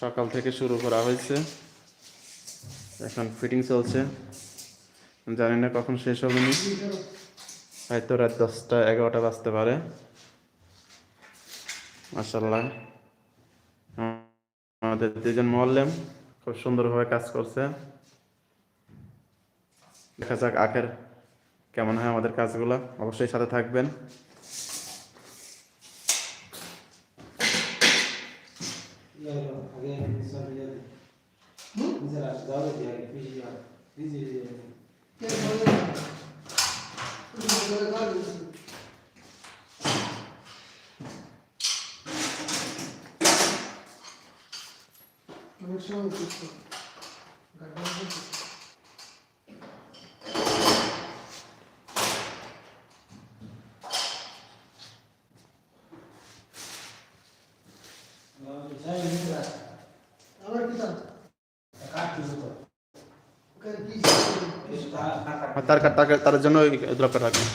সকাল থেকে শুরু করা হয়েছে। এখন ফিটিং চলছে। জানি না কখন শেষ হবে নি। হয়তো রাত দশটা, এগারোটা বাজতে পারে। মাসাল্লাহ আমাদের দুজন মল্লেম খুব সুন্দরভাবে কাজ করছে। দেখা যাক আখের কেমন হয় আমাদের কাজগুলো। অবশ্যই সাথে থাকবেন। Vero, avere un sorriso. Misera, dove ti hai figlio? Figlio. Che cosa? Cosa cosa? Não chama isso. Garganta. Thank you. তার জন্য দরকার রাখবেন।